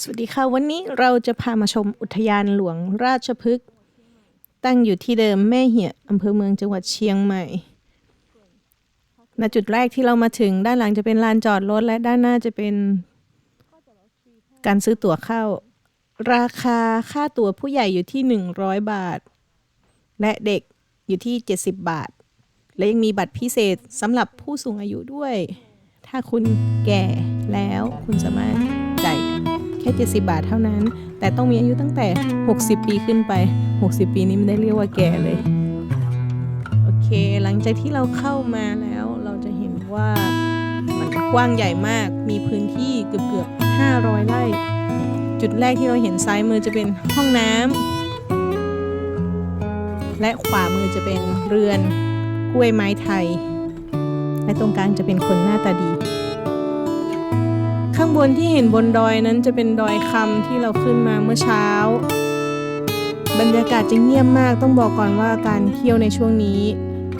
สวัสดีค่ะ วันนี้เราจะพามาชมอุทยานหลวงราชพฤกษ์ตั้งอยู่ที่เดิมแม่เหียอำเภอเมืองจังหวัดเชียงใหม่ณจุดแรกที่เรามาถึงด้านหลังจะเป็นลานจอดรถและด้านหน้าจะเป็น การซื้อตั๋วเข้า ราคาค่าตั๋วผู้ใหญ่อยู่ที่ 100 บาท และเด็กอยู่ที่ 70 บาท และยังมีบัตรพิเศษสำหรับผู้สูงอายุด้วย ถ้าคุณแก่แล้วคุณสามารถจ่าย ค่ 70 บาทเท่านั้น แต่ต้องมีอายุตั้งแต่ 60 ปีขึ้นไป 60 ปีนี้ไม่ได้เรียกว่าแก่เลย โอเค หลังจากที่เราเข้ามาแล้วเราจะเห็นว่ามันกว้างใหญ่มาก มีพื้นที่เกือบเกือบ500 ไร่ จุดแรกที่เราเห็นซ้ายมือจะเป็นห้องน้ำ และขวามือจะเป็นเรือนกล้วยไม้ไทย และตรงกลางจะเป็นคนหน้าตาดี ข้างบนที่เห็นบนดอยนั้นจะเป็นดอยคำที่เราขึ้นมาเมื่อเช้า บรรยากาศจะเงียบมากต้องบอกก่อนว่าการเที่ยวในช่วงนี้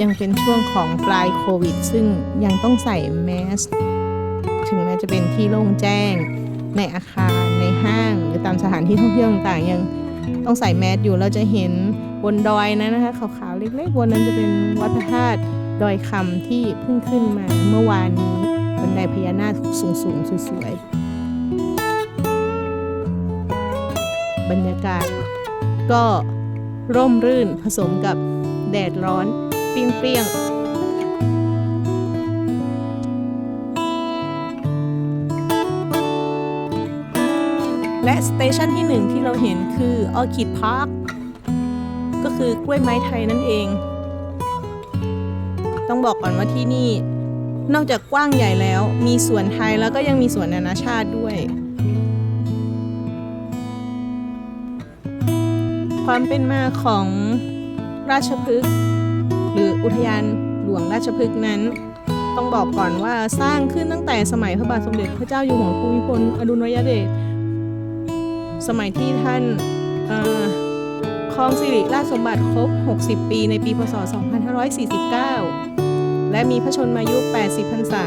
ยังเป็นช่วงของปลายโควิด ซึ่งยังต้องใส่แมสถึงแม้จะเป็นที่โล่งแจ้ง ในอาคารในห้าง หรือตามสถานที่ท่องเที่ยวต่างๆ ยังต้องใส่แมสอยู่เราจะเห็นบนดอยนั้นนะคะขาวๆเล็กๆบนนั้นจะเป็นวัดพระธาตุดอยคำที่เพิ่งขึ้นมาเมื่อวานนี้ บันไดพญานาคสูงๆสวยๆ บรรยากาศก็ร่มรื่นผสมกับแดดร้อนเปรี้ยงๆและสเตชันที่หนึ่งที่เราเห็นคือออคิดพาร์คก็คือกล้วยไม้ไทยนั่นเอง ต้องบอกก่อนว่าที่นี่ นอกจากกว้างใหญ่แล้ว มีสวนไทยแล้วก็ยังมีสวนนานาชาติด้วย ความเป็นมาของราชพฤกษ์หรืออุทยานหลวงราชพฤกษ์นั้น ต้องบอกก่อนว่าสร้างขึ้นตั้งแต่สมัยพระบาทสมเด็จพระเจ้าอยู่หัวภูมิพลอดุลยเดชสมัยที่ท่านครองสิริราชสมบัติครบ 60 ปีในปีพศ 2549 และมีพระชนมายุ 80 พรรษา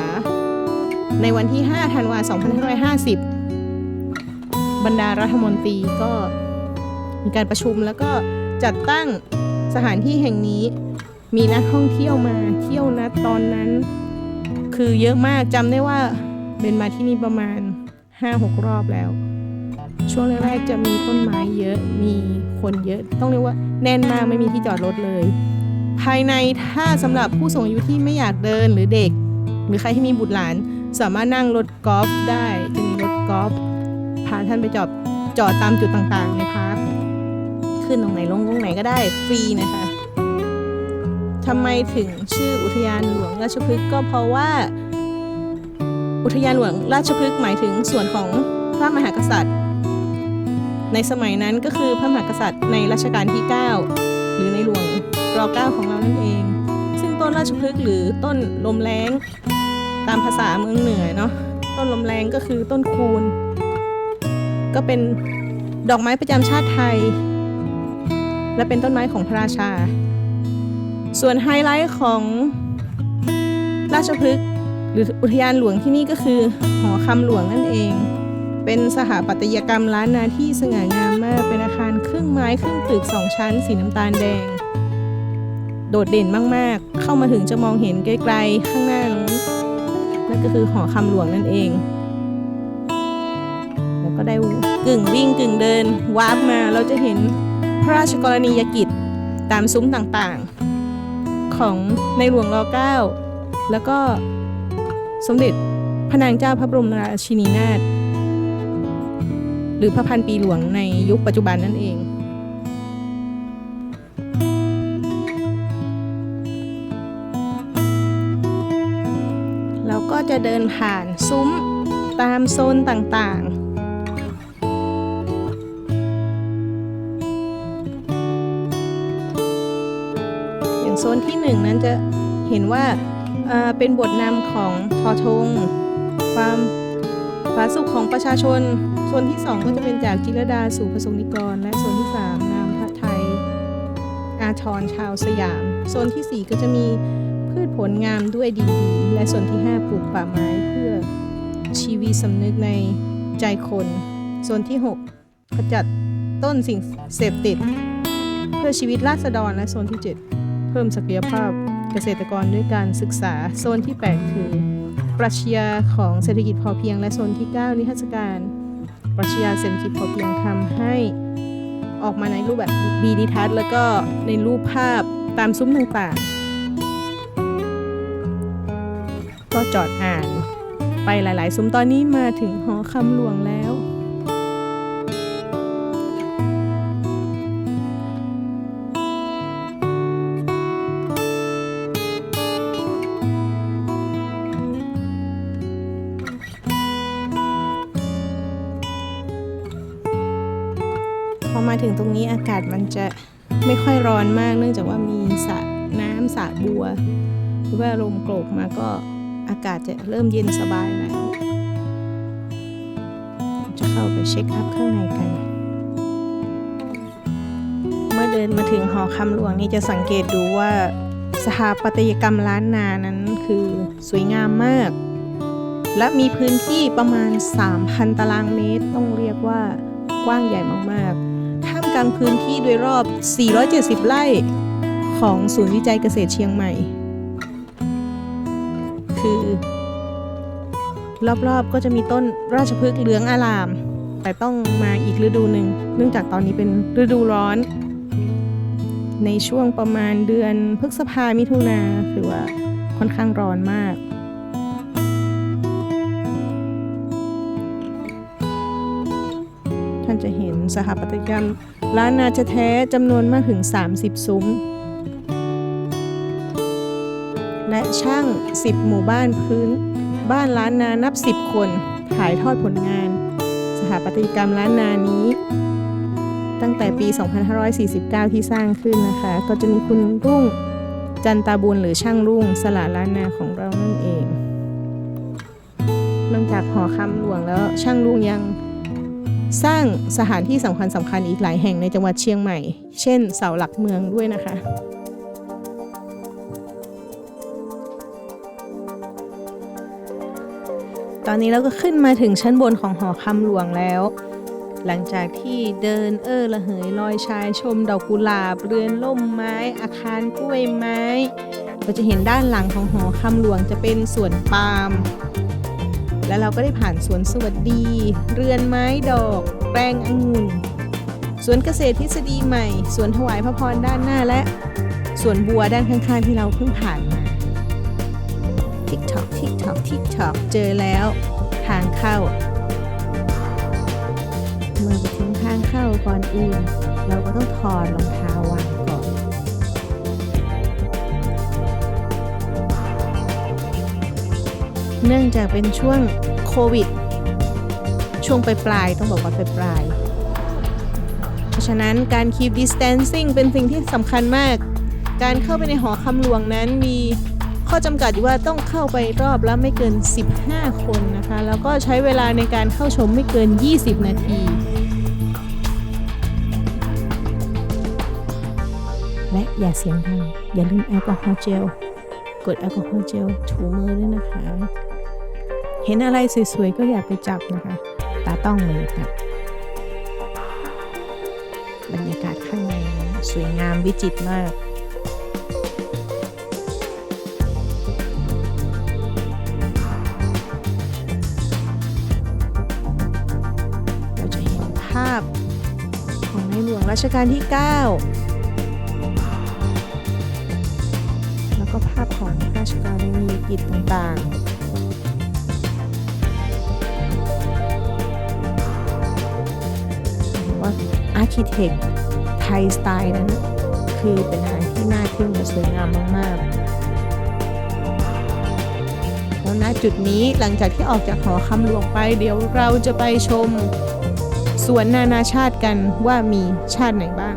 ในวันที่ 5 ธันวาคม 2550 บรรดารัฐมนตรีก็มีการประชุมแล้วก็จัดตั้งสถานที่แห่งนี้มีนักท่องเที่ยวมาเที่ยวนะตอนนั้น คือเยอะมากจำได้ว่าเป็นมาที่นี่ประมาณ 5-6 รอบแล้ว ช่วงแรกๆจะมีต้นไม้เยอะมีคนเยอะ ต้องเรียกว่าแน่นมากไม่มีที่จอดรถเลย ภายในถ้าสำหรับผู้สูงอายุที่ไม่อยากเดินหรือเด็ก หรือใครที่มีบุตรหลาน สามารถนั่งรถกอล์ฟได้จะมีรถกอล์ฟพาท่านไปจอดจอดตามจุดต่างๆในพาร์คขึ้นตรงไหนลงตรงไหนก็ได้ฟรีนะคะทำไมถึงชื่ออุทยานหลวงราชพฤกษ์ก็เพราะว่า อุทยานหลวงราชพฤกษ์หมายถึงส่วนของพระมหากษัตริย์ ในสมัยนั้นก็คือพระมหากษัตริย์ในรัชกาลที่ 9 หรือในหลวง ร9ของเรานั่นเอง ซึ่งต้นราชพฤกษ์หรือต้นลมแรงตามภาษาเมืองเหนือเนาะต้นลมแรงก็คือต้นคูนก็เป็นดอกไม้ประจำชาติไทย และเป็นต้นไม้ของพระราชา ส่วนไฮไลท์ของราชพฤกษ์หรืออุทยานหลวงที่นี่ก็คือหอคำหลวงนั่นเอง เป็นสถาปัตยกรรมล้านนาที่สง่างามมาก เป็นอาคารครึ่งไม้ครึ่งตึกสองชั้น สีน้ำตาลแดง โดดเด่นมากๆ เข้ามาถึงจะมองเห็นไกลๆ ข้างหน้านู้นนั่นก็คือหอคำหลวงนั่นเอง แล้วก็ได้กึ่งวิ่งกึ่งเดินวาร์ปมาเราจะเห็นพระราชกรณียกิจตามซุ้มต่างๆ ของในหลวงร9แล้วก็สมเด็จพระนางเจ้าพระบรมราชินีนาถหรือพระพันปีหลวงในยุคปัจจุบันนั่นเอง จะเดินผ่านซุ้มตามโซนต่างๆอย่างโซนที่หนึ่งนั้นจะเห็นว่าาเป็นบทนำของทอทง ความผาสุกของประชาชนส่วนที่สองก็จะเป็นจากจิรดาสู่ประสงค์นิกร และส่วนที่สามนามพระไทย อาทรชาวสยาม โซนที่สี่ก็จะมี ผลงามด้วยดีๆ และส่วนที่ห้าปลูกป่าไม้เพื่อชีวิตสำนึกในใจคนโซนที่ 6 ขจัดต้นสิ่งเสพติด เพื่อชีวิตราษฎรและโซนที่ 7 เพิ่มศักยภาพเกษตรกรด้วยการศึกษาโซนที่ 8 คือ ปรัชญาของเศรษฐกิจพอเพียง และโซนที่ 9 นิทรรศการ ปรัชญาเศรษฐกิจพอเพียงทำให้ออกมาในรูปแบบบีดิทัศน์แล้วก็ในรูปภาพตามซุ้มต่างๆ ก็จอดอ่าน ไปหลาย ๆ ซุ้มตอนนี้มาถึงหอคำหลวงแล้ว พอมาถึงตรงนี้อากาศมันจะไม่ค่อยร้อนมากเนื่องจากว่ามีสระน้ำสระบัว หรือว่าลมโกรกมาก็ อากาศจะเริ่มเย็นสบายแล้วจะเข้าไปเช็คอัพข้างในกัน เมื่อเดินมาถึงหอคำหลวงนี่จะสังเกตดูว่าสถาปัตยกรรมล้านนานั้นคือสวยงามมาก และมีพื้นที่ประมาณ 3,000 ตารางเมตร ต้องเรียกว่ากว้างใหญ่มากๆ ท่ามกลางพื้นที่โดยรอบ 470 ไร่ของศูนย์วิจัยเกษตรเชียงใหม่ คือ รอบๆก็จะมีต้นราชพฤกษ์เหลืองอาราม แต่ต้องมาอีกฤดูหนึ่งเนื่องจากตอนนี้เป็นฤดูร้อน ในช่วงประมาณเดือนพฤษภามิถุนาคือว่าค่อนข้างร้อนมากท่านจะเห็นสถาปัตยกรรมล้านนาจะแท้จำนวนมากถึง 30 ซุ้ม และช่าง 10 หมู่บ้านพื้น บ้านล้านนานับ 10 คนถ่ายทอดผลงาน สถาปัตยกรรมล้านนานี้ ตั้งแต่ปี 2549 ที่สร้างขึ้นนะคะ ก็จะมีคุณรุ่งจันตาบุญหรือช่างรุ่งสละล้านนาของเรานั่นเองนอกจากหอคำหลวงแล้วช่างรุ่งยังสร้างสถานที่สำคัญสำคัญอีกหลายแห่งในจังหวัดเชียงใหม่ เช่นเสาหลักเมืองด้วยนะคะ ตอนนี้เราก็ขึ้นมาถึงชั้นบนของหอคำหลวงแล้ว หลังจากที่เดินเออระเหยลอยชายชมดอกกุหลาบ เรือนล่มไม้ อาคารกล้วยไม้ เราจะเห็นด้านหลังของหอคำหลวงจะเป็นสวนปาล์มแล้วเราก็ได้ผ่านสวนสวัสดี เรือนไม้ดอก แปลงองุ่นสวนเกษตรทฤษฎีใหม่สวนถวายพระพรด้านหน้าและสวนบัวด้านข้างๆที่เราเพิ่งผ่านมา ทิกทอกทิกทอกทิกทอกเจอแล้ว ทางเข้า เมื่อไปถึงทางเข้าก่อนอื่น เราก็ต้องถอดรองเท้าวางก่อนเนื่องจากเป็นช่วงโควิด ช่วงปลายต้องบอกว่าปลาย เพราะฉะนั้นการ keep distancing เป็นสิ่งที่สำคัญมาก การเข้าไปในหอคำหลวงนั้นมี ข้อจำกัดอยู่ว่าต้องเข้าไปรอบละไม่เกิน 15 คนนะคะ แล้วก็ใช้เวลาในการเข้าชมไม่เกิน 20 นาทีและอย่าเสียงดัง อย่าลืมแอลกอฮอล์เจล กดแอลกอฮอล์เจลถูมือด้วยนะคะ เห็นอะไรสวยๆ ก็อย่าไปจับนะคะ ตาต้องเลยค่ะ บรรยากาศข้างในนั้นสวยงามวิจิตรมาก ภาพ ของในหลวงรัชกาลที่ 9 แล้วก็ภาพของราชการณีกิจต่างๆว่าอาร์เคเต็กไทยสไตล์นั้น คือเป็นอะไรที่น่าทึ่งและสวยงามมาก ๆ แล้วณจุดนี้หลังจากที่ออกจากหอคำหลวงไป เดี๋ยวเราจะไปชม สวนนานาชาติกันว่ามีชาติไหนบ้าง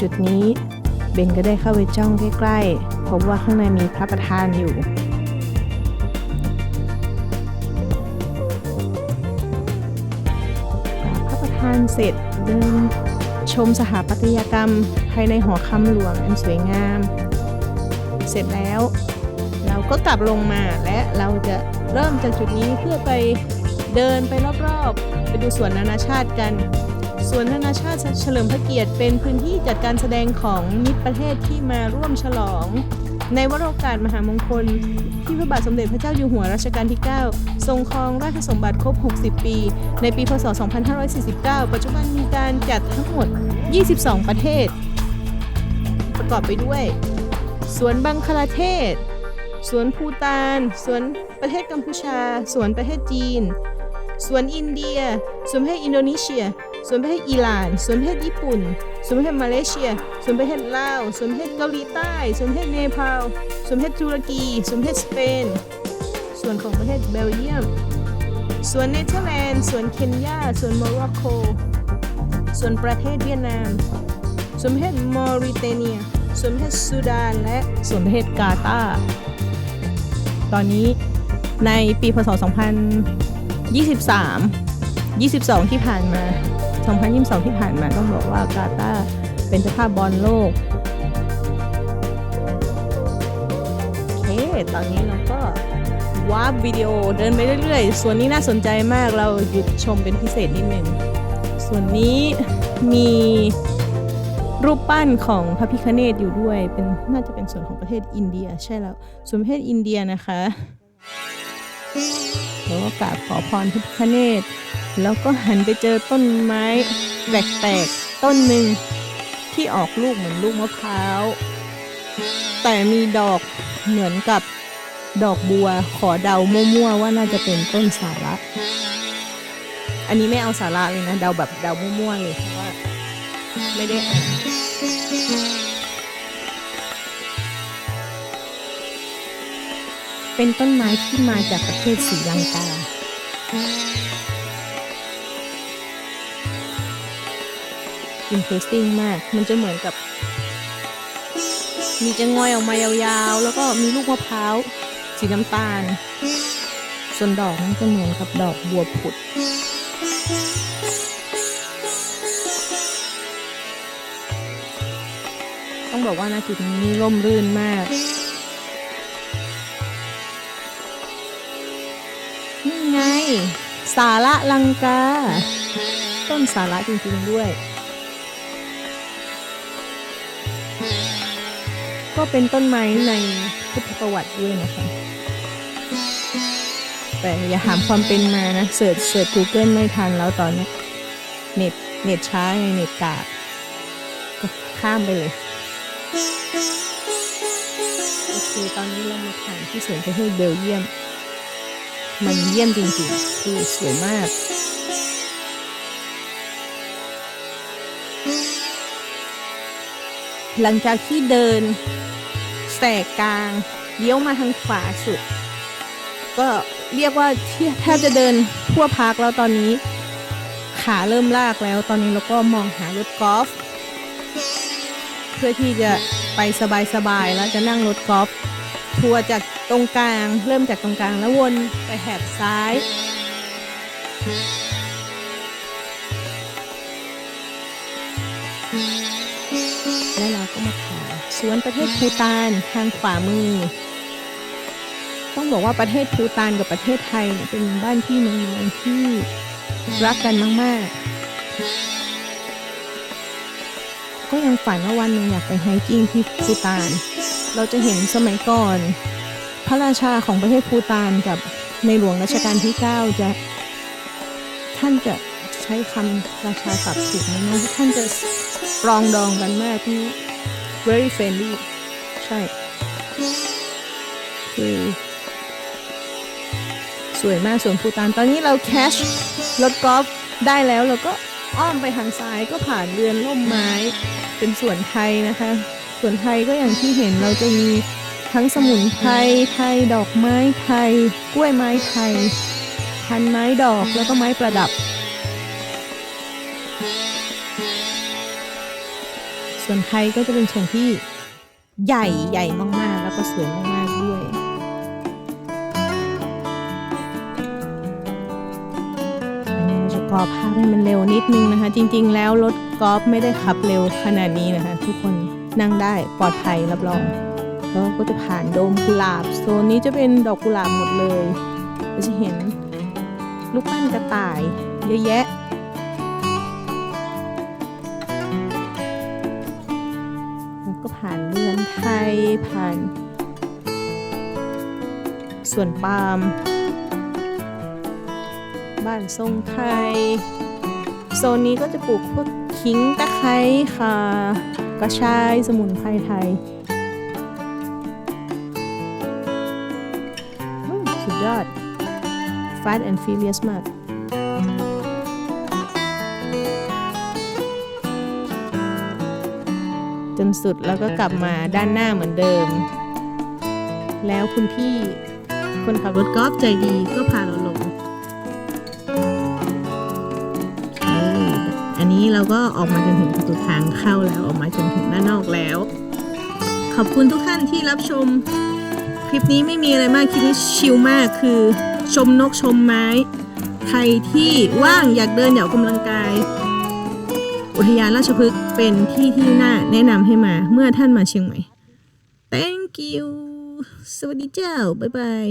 จุดนี้ เบนก็ได้เข้าไปจ้องใกล้ๆ พบว่าข้างในมีพระประธานอยู่ พระประธานเสร็จเดินชมสถาปัตยกรรมภายในหอคำหลวงอันสวยงาม เสร็จแล้ว เราก็กลับลงมาและเราจะเริ่มจากจุดนี้เพื่อไปเดินไปรอบๆ ไปดูสวนนานาชาติกัน สวนนานาชาติเฉลิมพระเกียรติเป็นพื้นที่จัดการแสดงของมิตรประเทศที่มาร่วมฉลอง ในวโรกาสมหามงคล ที่พระบาทสมเด็จพระเจ้าอยู่หัวรัชกาลที่ 9 ทรงครองราชสมบัติครบ 60 ปี ในปีพศ 2549 ปัจจุบันมีการจัดทั้งหมด 22 ประเทศ ประกอบไปด้วยสวนบังคลาเทศ สวนภูตาน สวนประเทศกัมพูชา สวนประเทศจีน สวนอินเดีย สวนประเทศอินโดนีเซีย ส่วนประเทศอิหร่าน ส่วนประเทศญี่ปุ่น ส่วนประเทศมาเลเซีย ส่วนประเทศลาว ส่วนประเทศเกาหลีใต้ ส่วนประเทศเนปาล ส่วนประเทศตุรกี ส่วนประเทศสเปน ส่วนของประเทศเบลเยียม ส่วนเนเธอร์แลนด์ ส่วนเคนยา ส่วนโมร็อกโก ส่วนประเทศเวียดนาม ส่วนประเทศมอริเตเนีย ส่วนประเทศซูดาน และส่วนประเทศกาตาร์ตอนนี้ในปีพศ 2023 22 ที่ผ่านมา 2022 ที่ผ่านมาต้องบอกว่ากาตาเป็นเจ้าภาพบอลโลก โอเค ตอนนี้เราก็วาร์ปวิดีโอเดินไปเรื่อยๆ ส่วนนี้น่าสนใจมากเราหยุดชมเป็นพิเศษนิดหนึ่งส่วนนี้มีรูปปั้นของพระพิคเนตอยู่ด้วย เป็นน่าจะเป็นส่วนของประเทศอินเดีย ใช่แล้ว ส่วนประเทศอินเดียนะคะแล้วก็กราบขอพรพระพิคเนต แล้วก็หันไปเจอต้นไม้แปลกๆต้นหนึ่งที่ออกลูกเหมือนลูกมะพร้าว แต่มีดอกเหมือนกับดอกบัวขอเดามั่วๆว่าน่าจะเป็นต้นสาระอันนี้ไม่เอาสาระเลยนะเดาแบบเดามั่วๆเลยเพราะว่าไม่ได้อ่านเป็นต้นไม้ที่มาจากประเทศศรีลังกา interesting มาก มันจะเหมือนกับ มีจะงอยออกมายาวๆ แล้วก็มีลูกมะพร้าวสีน้ำตาล ส่วนดอกนั้นจะเหมือนกับดอกบัวผุด ต้องบอกว่าณจุดนี้ร่มรื่นมากนี่ไง สาระลังกา ต้นสาระจริงๆด้วย ก็เป็นต้นไม้ในพุทธประวัติด้วยนะคะ แต่อย่าถามความเป็นมานะ เสิร์ชเสิร์ช Google ไม่ทันแล้วตอนนี้ เน็ตเน็ตช้าไงเน็ตกาข้ามไปเลย โอเค ตอนนี้เรามาถ่ายที่สวนประเทศเบลเยียม มันเยี่ยมจริงๆ คือสวยมากหลังจากที่เดิน แสกกลางเลี้ยวมาทางขวาสุด ก็เรียกว่าแทบจะเดินทั่วพาร์คแล้วตอนนี้ ขาเริ่มลากแล้วตอนนี้เราก็มองหารถกอล์ฟเพื่อที่จะไปสบายๆแล้วจะนั่งรถกอล์ฟทัวร์จากตรงกลางเริ่มจากตรงกลางแล้ววนไปแหบซ้าย แล้วเราก็มา สวนประเทศภูตานทางขวามือ ต้องบอกว่าประเทศภูตานกับประเทศไทยเนี่ยเป็นบ้านพี่เมืองนองที่รักกันมากๆ ก็ยังฝันว่าวันหนึ่งอยากไปไฮกิ้งที่ภูตาน เราจะเห็นสมัยก่อน พระราชาของประเทศภูตานกับในหลวงรัชกาลที่ 9 จะท่านจะใช้คำราชาศัพท์ถูกไหมนะท่านจะปรองดองกันมากที่ very friendly ใช่คือสวยมากสวนภูตานตอนนี้เราแคชรถกอล์ฟได้แล้วเราก็อ้อมไปทางซ้ายก็ผ่านเรือนร่มไม้ เป็นสวนไทยนะคะสวนไทยก็อย่างที่เห็นเราจะมีทั้งสมุนไพรไทยดอกไม้ไทย กล้วยไม้ไทยพันไม้ดอกแล้วก็ไม้ประดับ ส่วนไทยก็จะเป็นชิงที่ใหญ่ใหญ่มากๆ แล้วก็สวยมากๆด้วยจะกรอบภาพให้มันเร็วนิดนึงนะคะ จริงๆ แล้วรถกอล์ฟไม่ได้ขับเร็วขนาดนี้นะคะ ทุกคนนั่งได้ปลอดภัยรับรอง แล้วก็จะผ่านโดมกุหลาบโซนนี้จะเป็นดอกกุหลาบหมดเลยเราจะเห็นลูกปั้นกระต่ายเยอะแยะ ผ่านสวนปาล์มบ้านทรงไทย โซนนี้ก็จะปลูกพวกขิงตะไคร้ค่ะ กระชายสมุนไพรไทย สุดยอด Fast and Furious มาก จนสุดแล้วก็กลับมาด้านหน้าเหมือนเดิม แล้วคุณพี่คนขับรถกอล์ฟใจดีก็พาเราลงอออันนี้เราก็ออกมาจนถึงประตูทางเข้าแล้วออกมาจนถึงด้านนอกแล้ว ขอบคุณทุกท่านที่รับชม คลิปนี้ไม่มีอะไรมากคลิปนี้ชิลมากคือ ชมนกชมไม้ ใครที่ว่างอยากเดินอยากออกกำลังกาย อุทยานราชพฤกษ์เป็นที่ที่น่าแนะนำให้มาเมื่อท่านมาเชียงใหม่ thank you สวัสดีเจ้า บ๊ายบาย